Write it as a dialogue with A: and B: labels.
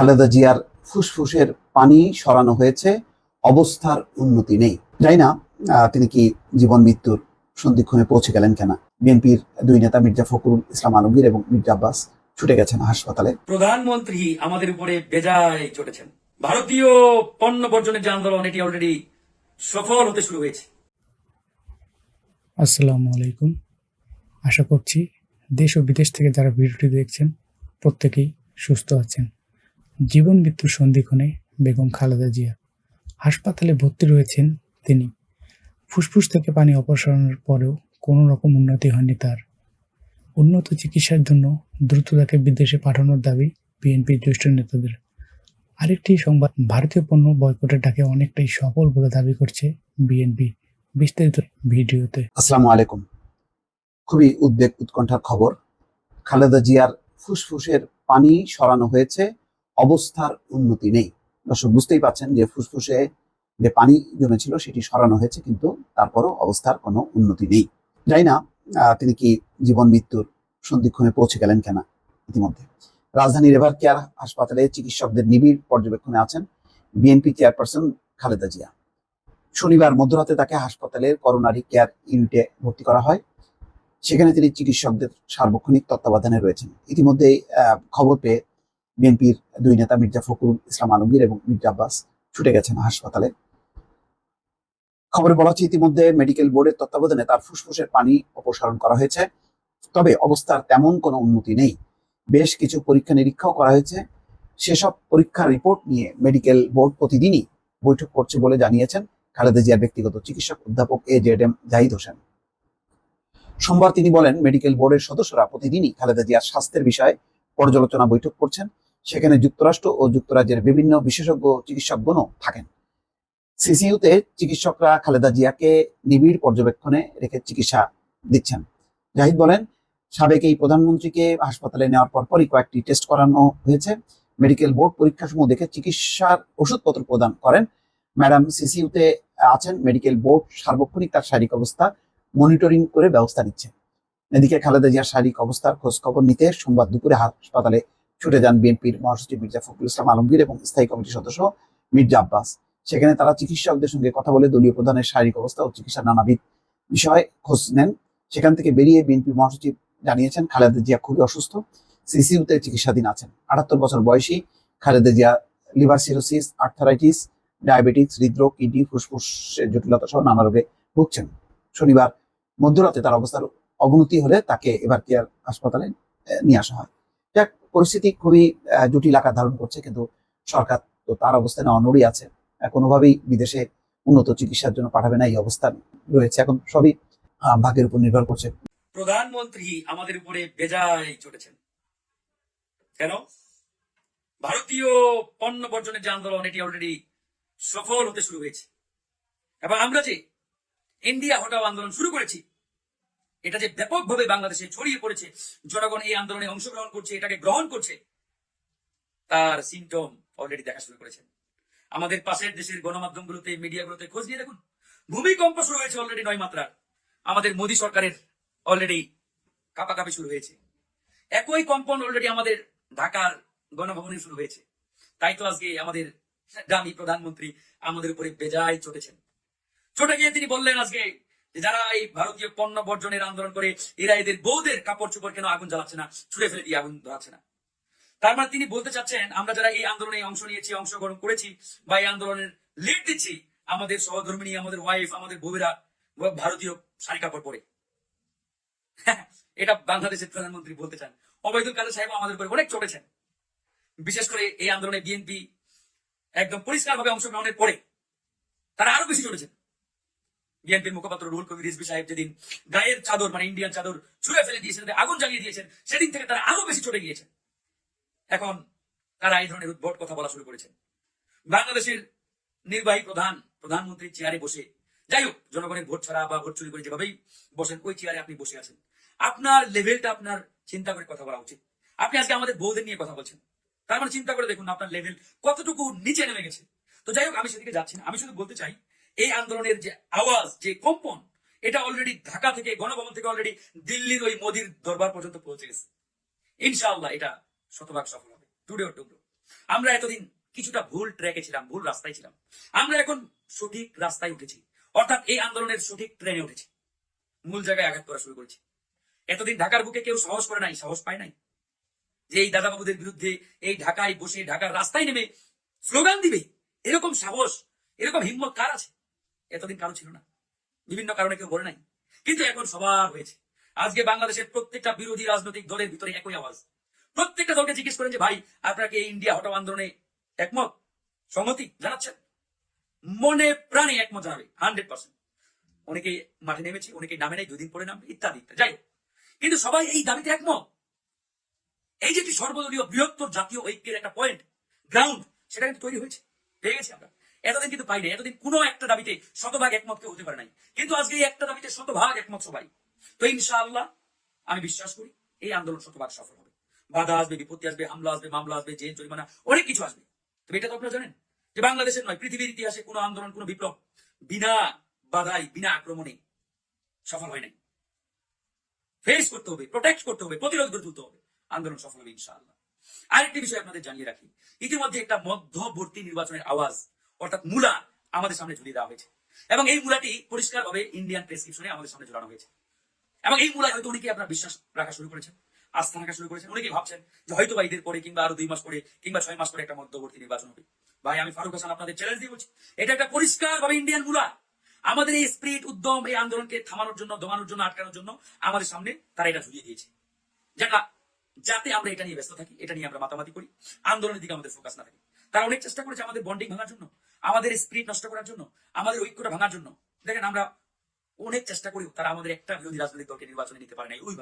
A: খালেদা জিয়ার ফুসফুসের পানি সরানো হয়েছে অবস্থার উন্নতি নেই। যাই না আহ, তিনি কি জীবন মৃত্যুর সন্ধিক্ষণে পৌঁছে গেলেন কেনা। বিএনপির দুই নেতা মির্জা ফখরুল ইসলাম আলমগীর এবং মির্জা আব্বাস ছুটে গেছেন হাসপাতালে।
B: প্রধানমন্ত্রী আমাদের উপরে বেজায় চটেছেন। ভারতীয় পণ্য বর্জনের যে আন্দোলন এটি অলরেডি সফল হতে শুরু হয়েছে।
C: আসসালামু আলাইকুম। আশা করছি দেশ ও বিদেশ থেকে যারা ভিডিওটি দেখছেন প্রত্যেকেই সুস্থ আছেন। জীবন মৃত্যুর সন্ধিক্ষণে বেগম খালেদা জিয়া হাসপাতালে ভর্তি রয়েছেন তিনি। ফুসফুস থেকে পানি অপসারণের পরেও কোনো রকম উন্নতি হয়নি তার। উন্নত চিকিৎসার জন্য দ্রুত তাকে বিদেশে পাঠানোর দাবি বিএনপির জ্যেষ্ঠ নেতাদের। আরেকটি সংবাদ, ভারতীয় পণ্য বয়কটের ডাকে অনেকটাই সফল বলে দাবি করছে বিএনপি বিস্তারিত ভিডিওতে।
A: আসসালামু আলাইকুম। খুবই উদ্বেগ উৎকণ্ঠার খবর। খালেদা জিয়ার ফুসফুসের পানি সরানো হয়েছে। অবস্থার উন্নতি নেই। দর্শক, বুঝতেই পাচ্ছেন যে ফুসফুসে যে পানি জমেছিল, সেটি সরানো হয়েছে, কিন্তু তারপরও অবস্থার কোনো উন্নতি নেই। যাই না তিনি কি জীবন মৃত্যুর সন্ধিক্ষণে পৌঁছে গেলেন কেনা ইতিমধ্যে। রাজধানীর এভার কেয়ার হাসপাতালে চিকিৎসকদের নিবিড় পর্যবেক্ষণে আছেন বিএনপি চেয়ারপারসন খালেদা জিয়া। শনিবার মধ্যরাতে তাকে হাসপাতালের করোনারি কেয়ার ইউনিটে ভর্তি করা হয়। সেখানে তিনি চিকিৎসকদের সার্বক্ষণিক তত্ত্বাবধানে রয়েছেন। ইতিমধ্যে খবর পেয়ে বিএনপির দুই নেতা মির্জা ফখরুল ইসলাম আলমগীর এবং মির্জা আব্বাস ছুটে গেছেন হাসপাতালে। খবরে বলা হচ্ছে, ইতিমধ্যে মেডিকেল বোর্ডের তত্ত্বাবধানে তার ফুসফুসের পানি অপসারণ করা হয়েছে। তবে অবস্থার তেমন কোনো উন্নতি নেই। বেশ কিছু পরীক্ষা নিরীক্ষাও করা হয়েছে। সেসব পরীক্ষার রিপোর্ট নিয়ে মেডিকেল বোর্ড প্রতিদিনই বৈঠক করছে বলে জানিয়েছেন খালেদা জিয়ার ব্যক্তিগত চিকিৎসক অধ্যাপক A Z M Zahid Hossain. সোমবার তিনি বলেন, মেডিকেল বোর্ডের সদস্যরা প্রতিদিনই খালেদা জিয়ার স্বাস্থ্যের বিষয়ে পর্যালোচনা বৈঠক করছেন। সেখানে যুক্তরাষ্ট্র ও যুক্তরাজ্যের বিভিন্ন বিশেষজ্ঞ চিকিৎসকগণও থাকেন। সিসিইউতে চিকিৎসকরা খালেদা জিয়াকে নিবিড় পর্যবেক্ষণে রেখে চিকিৎসা দিচ্ছেন। জাহিদ বলেন, সাবেক এই প্রধানমন্ত্রীকে হাসপাতালে নেওয়ার পরপরই কয়েকটি টেস্ট করানো হয়েছে। মেডিকেল বোর্ড পরীক্ষাসমূহ দেখে চিকিৎসার ওষুধপত্র প্রদান করেন। ম্যাডাম সিসিইউতে আছেন, মেডিকেল বোর্ড সার্বক্ষণিক তার শারীরিক অবস্থা মনিটরিং করে ব্যবস্থা নিচ্ছে। এদিকে খালেদা জিয়ার শারীরিক অবস্থার খোঁজ খবর নিতে সোমবার দুপুরে হাসপাতালে ছুটে যান বিএনপির মহাসচিব মির্জা ফখরুল ইসলাম আলমগীর এবং স্থায়ী কমিটির সদস্য মির্জা আব্বাস। সেখানে তারা চিকিৎসকদের সঙ্গে কথা বলে দলীয় প্রধানের শারীরিক অবস্থা ও চিকিৎসার নানাবিধ বিষয়ে খোঁজ নেন। সেখান থেকে বেরিয়ে বিএনপি মহাসচিব জানিয়েছেন, খালেদা জিয়া খুবই অসুস্থ, সিসিউতে চিকিৎসাধীন আছেন। আটাত্তর বছর বয়সী Khaleda Zia liver cirrhosis, arthritis, diabetes, হৃদরোগ, কিডনি, ফুসফুসের জটিলতা সহ নানা রোগে ভুগছেন। শনিবার মধ্যরাতে তার অবস্থার অবনতি হলে তাকে এবার কেয়ার হাসপাতালে নিয়ে আসা হয়। পরিস্থিতি খুবই জটিল আকার ধারণ করছে, কিন্তু সরকার তো তার অবস্থানে অনড়ই আছে। কোনোভাবেই বিদেশে উন্নত চিকিৎসার জন্য পাঠাবে না, এই অবস্থান রয়েছে। এখন সবই ভাগ্যের উপর নির্ভর করছে।
B: প্রধানমন্ত্রী আমাদের উপরে বেজায় চটেছেন। কেন? ভারতীয় পণ্য বর্জনের যে আন্দোলন, এটি অলরেডি সফল হতে শুরু হয়েছে। এবং আমরা যে ইন্ডিয়া হটাও আন্দোলন শুরু করেছি এটা যে ব্যাপকভাবে বাংলাদেশে ছড়িয়ে পড়েছে, জনগণ এই আন্দোলনে অংশগ্রহণ করছে, এটাকে গ্রহণ করছে, তার সিমটম অলরেডি দেখা শুরু করেছেন আমাদের পাশের দেশের গণমাধ্যমগুলোতে মিডিয়াগুলোতে খোঁজ নিয়ে দেখুন, ভূমিকম্প শুরু হয়েছে অলরেডি নয় মাত্রার। আমাদের মোদী সরকারের অলরেডি কাপাকাপি শুরু হয়েছে। একই কম্পন অলরেডি আমাদের ঢাকার গণভবনে শুরু হয়েছে। তাই তো আজকে আমাদের দামি প্রধানমন্ত্রী আমাদের উপরে বেজায় চটেছেন। চটে গিয়ে তিনি বললেন আজকে যারা এই ভারতীয় পণ্য বর্জনের আন্দোলন করে, এরা এদের বৌদের কাপড় চোপড় কেন আগুন জ্বালাচ্ছে না? ছুড়ে ফেলে দিয়ে আগুন ধরাচ্ছে না। তার মানে তিনি বলতে চাচ্ছেন, আমরা যারা এই আন্দোলনে অংশ নিয়েছি, অংশগ্রহণ করেছি বা এই আন্দোলনের লিড দিচ্ছি, আমাদের সহধর্মিনী, আমাদের ওয়াইফ আমাদের বউরা ভারতীয় শাড়ি কাপড় পরে। এটা বাংলাদেশের প্রধানমন্ত্রী বলতে চান। অবৈধুল কাদের সাহেব আমাদের উপরে অনেক চটেছেন। বিশেষ করে এই আন্দোলনে বিএনপি একদম পরিষ্কার ভাবে অংশগ্রহণের পরে তারা আরও বেশি চলেছেন বিএনপির মুখপাত্র রুহুল কবির রিজভি সাহেব যেদিন গায়ের চাদর মানে ইন্ডিয়ান চাদর ছুঁড়ে ফেলে দিয়েছেন আগুন জ্বালিয়ে দিয়েছেন, সেদিন থেকে তারা আরও বেশি চটে গিয়েছেন। এখন তারা এই ধরনের উদ্ভট কথা বলা শুরু করেছেন। বাংলাদেশের নির্বাহী প্রধান প্রধানমন্ত্রীর চেয়ারে বসে, যাই হোক, জনগণের ভোট ছাড়া বা ভোট চুরি করে যেভাবেই বসেন, ওই চেয়ারে আপনি বসে আছেন। আপনার লেভেলটা আপনার চিন্তা করে কথা বলা উচিত। আপনি আজকে আমাদের বউদের নিয়ে কথা বলছেন। তার মানে চিন্তা করে দেখুন আপনার লেভেল কতটুকু নিচে নেমে গেছে। তো যাই হোক, আমি সেদিকে যাচ্ছি না। আমি শুধু বলতে চাই এই আন্দোলনের যে আওয়াজ, যে কম্পন এটা অলরেডি ঢাকা থেকে, গণভবন থেকে অলরেডি দিল্লির ওই মোদির দরবার পর্যন্ত পৌঁছে গেছে। ইনশাআল্লাহ এটা শতভাগ সফল হবে। টুডে অর টুডো আমরা এতদিন কিছুটা ভুল ট্র্যাকে ছিলাম, ভুল রাস্তায় ছিলাম। আমরা এখন সঠিক রাস্তায় উঠেছি। অর্থাৎ এই আন্দোলনের সঠিক ট্রেনে উঠেছি। মূল জায়গায় আঘাত করা শুরু করেছি। এতদিন ঢাকার বুকে কেউ সাহস করে নাই, সাহস পায় নাই। যে এই দাদাবাবুদের বিরুদ্ধে এই ঢাকায় বসে, ঢাকার রাস্তায় নেমে স্লোগান দিবে, এরকম সাহস, এরকম হিম্মত কার আছে? এতদিন কারও ছিল না। বিভিন্ন কারণে কেউ বলে নাই। কিন্তু এখন সবার হয়েছে। আজকে বাংলাদেশের প্রত্যেকটা বিরোধী রাজনৈতিক দলের ভিতরে একই আওয়াজ। প্রত্যেকটা দলকে জিজ্ঞেস করেন যে, ভাই, আপনারা কি এই ইন্ডিয়া হটাও আন্দোলনে একমত? সম্মতি জানাচ্ছেন। মনে প্রাণে একমত জানাবে হান্ড্রেড পার্সেন্ট অনেকে মাঠে নেমেছে অনেকে নামে নেই, দুদিন পরে নামবে, ইত্যাদি যাই। কিন্তু সবাই এই দাবিতে একমত। এই যে একটি সর্বদলীয় বৃহত্তর জাতীয় ঐক্যের একটা পয়েন্ট গ্রাউন্ড সেটা কিন্তু তৈরি হয়েছে। পেয়ে গেছি আমরা। এতদিন কিন্তু পাইনি, এতদিন কোনো একটা দাবিতে শতভাগ একমত কেউ হতে পারে নাই। কিন্তু আজকে এই একটা দাবিতে শতভাগ একমত সবাই। তো ইনশাআল্লাহ আমি বিশ্বাস করি এই আন্দোলন শতভাগ সফল হবে। বাধা আসবে, বিপত্তি আসবে, হামলা আসবে, মামলা আসবে, জেল, জরিমানা, অনেক কিছু আসবে। তবে এটা তো আপনারা জানেন যে বাংলাদেশের নয়, পৃথিবীর ইতিহাসে কোনো আন্দোলন, কোনো বিপ্লব বিনা বাধাই বিনা আক্রমণে সফল হয় নাই। ফেস করতে হবে প্রোটেক্ট করতে হবে, প্রতিরোধ করে তুলতে হবে। আন্দোলন সফল হবে ইনশাআল্লাহ। আরেকটি বিষয় আপনাদের জানিয়ে রাখি। ইতিমধ্যে একটা মধ্যবর্তী নির্বাচনের আওয়াজ অর্থাৎ মূলা আমাদের সামনে ঝুলিয়ে দেওয়া হয়েছে। এবং এই মূলাটি পরিষ্কারভাবে ইন্ডিয়ান প্রেসক্রিপশনে আমাদের সামনে ঝুলানো হয়েছে। এবং এই মূলায় হয়তো অনেকে আপনার বিশ্বাস রাখা শুরু করেছেন, আস্থা রাখা শুরু করেছেন, অনেকেই ভাবছেন যে হয়তো বা ঈদের পরে কিংবা আরও দুই মাস পরে কিংবা ছয় মাস পরে একটা মধ্যবর্তী নির্বাচন হবে। ভাই, আমি ফারুক হাসান আপনাদের চ্যালেঞ্জ দিয়ে বলছি, এটা একটা পরিষ্কার ভাবে ইন্ডিয়ান মূলা। আমাদের এই স্পিরিট উদ্যম, এই আন্দোলনকে থামানোর জন্য, দমানোর জন্য, আটকানোর জন্য আমাদের সামনে তারা এটা ঝুলিয়ে দিয়েছে। যেটা যাতে আমরা এটা নিয়ে ব্যস্ত থাকি, এটা নিয়ে আমরা মাতামাতি করি, আন্দোলনের দিকে আমাদের ফোকাস না থাকে। তারা অনেক চেষ্টা করেছে আমাদের বন্ডিং ভাঙার জন্য। আমাদের স্পিরিট নষ্ট করার জন্য, আমাদের ঐক্যটা ভাঙার জন্য। দেখেন আমরা অনেক চেষ্টা করি তারা আমাদের একটা বিরোধী রাজনৈতিক দলকে নির্বাচনে নিতে পারে নাই, ওইভাবে।